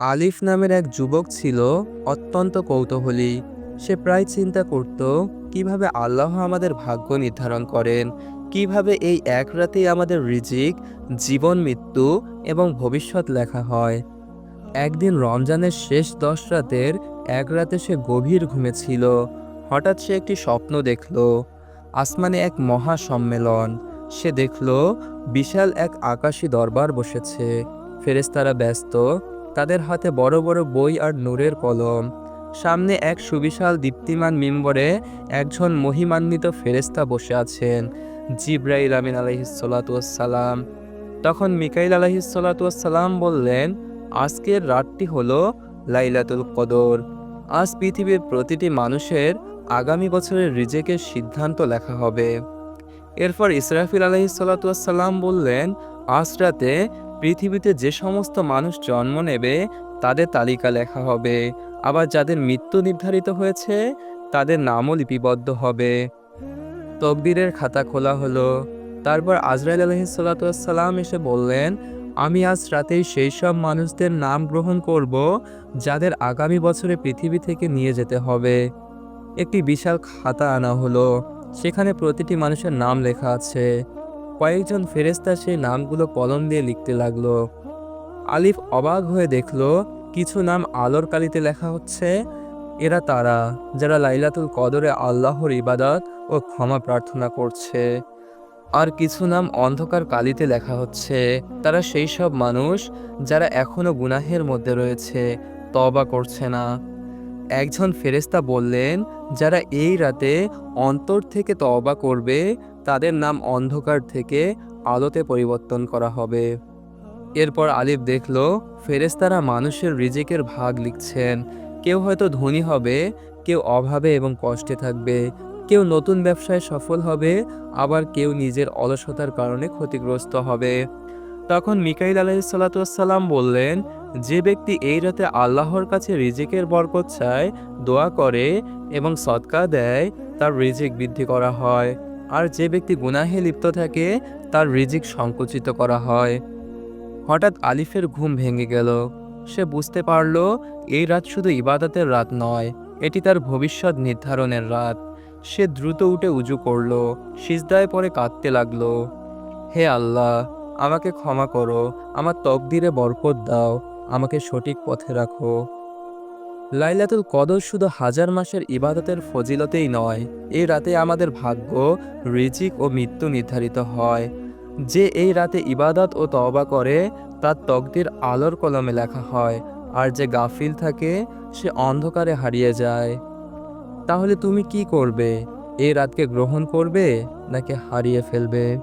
আলিফ নামের এক যুবক ছিল অত্যন্ত কৌতূহলী। সে প্রায় চিন্তা করত, কীভাবে আল্লাহ আমাদের ভাগ্য নির্ধারণ করেন? কীভাবে এই এক রাতেই আমাদের রিজিক, জীবন, মৃত্যু এবং ভবিষ্যৎ লেখা হয়? একদিন রমজানের শেষ দশ রাতের এক রাতে সে গভীর ঘুমেছিল হঠাৎ সে একটি স্বপ্ন দেখল, আসমানে এক মহা সম্মেলন। সে দেখল, বিশাল এক আকাশী দরবার বসেছে। ফেরেস্তারা ব্যস্ত তাদের হাতে বড় বড় বই আর নূরের কলম। সামনে এক সুবিশাল দীপ্তিমান মিম্বরে একজন মহিমান্বিত ফেরেস্তা বসে আছেন, জিব্রাইল আমিন আলহিসাল্লাম তখন মিকাইল আলহিসাল্লাম বললেন, আজকের রাতটি হলো লাইলাতুল কদর। আজ পৃথিবীর প্রতিটি মানুষের আগামী বছরের রিজেকের সিদ্ধান্ত লেখা হবে। এরপর ইসরাফিল আলহিসাল্লাম বললেন, আজ রাতে পৃথিবীতে যে সমস্ত মানুষ জন্ম নেবে, তাদের তালিকা লেখা হবে। আবার যাদের মৃত্যু নির্ধারিত হয়েছে, তাদের নামও লিপিবদ্ধ হবে। তকদিরের খাতা খোলা হলো। তারপর আজরাইল আলহিসাল্লাম এসে বললেন, আমি আজ রাতেই সেই সব মানুষদের নাম গ্রহণ করব, যাদের আগামী বছরে পৃথিবী থেকে নিয়ে যেতে হবে। একটি বিশাল খাতা আনা হলো। সেখানে প্রতিটি মানুষের নাম লেখা আছে। কয়েকজন ফেরেস্তা সেই নামগুলো কলম দিয়ে লিখতে লাগল। আলিফ অবাক হয়ে দেখল, কিছু নাম আলোর কালিতে লেখা হচ্ছে, এরা তারা, যারা লাইলাতুল কদরে আল্লাহর ইবাদত ও ক্ষমা প্রার্থনা করছে। আর কিছু নাম অন্ধকার কালিতে লেখা হচ্ছে, তারা সেই সব মানুষ যারা এখনও গুনাহের মধ্যে রয়েছে তবা করছে না। একজন ফেরেস্তা বললেন, যারা এই রাতে অন্তর থেকে তওবা করবে তাদের নাম অন্ধকার থেকে আলোতে পরিবর্তন করা হবে। এরপর আলিফ দেখল ফেরেস্তারা মানুষের রিজিকের ভাগ লিখছেন। কেউ হয়তো ধনী হবে, কেউ অভাবে এবং কষ্টে থাকবে, কেউ নতুন ব্যবসায় সফল হবে, আবার কেউ নিজের অলসতার কারণে ক্ষতিগ্রস্ত হবে। তখন মিকাইল আলাইসাল্লাম বললেন, যে ব্যক্তি এই রাতে আল্লাহর কাছে রিজিকের বরকত চায়, দোয়া করে এবং সৎকা দেয়, তার রিজিক বৃদ্ধি করা হয়। আর যে ব্যক্তি গুনাহে লিপ্ত থাকে, তার রিজিক সংকুচিত করা হয়। হঠাৎ আলিফের ঘুম ভেঙে গেল। সে বুঝতে পারল, এই রাত শুধু ইবাদতের রাত নয়, এটি তার ভবিষ্যৎ নির্ধারণের রাত। সে দ্রুত উঠে উজু করল, সিজদায় পরে কাঁদতে লাগল। হে আল্লাহ, আমাকে ক্ষমা করো, আমার তকদিরে বরকত দাও, আমাকে সঠিক পথে রাখো। লাইলাতুল কদর শুধু হাজার মাসের ইবাদতের ফজিলতেই নয়, এই রাতে আমাদের ভাগ্য, রিজিক ও মৃত্যু নির্ধারিত হয়। যে এই রাতে ইবাদত ও তওবা করে, তার তকদির আলোর কলমে লেখা হয়, আর যে গাফিল থাকে, সে অন্ধকারে হারিয়ে যায়। তাহলে তুমি কি করবে? এই রাতকে গ্রহণ করবে, নাকি হারিয়ে ফেলবে?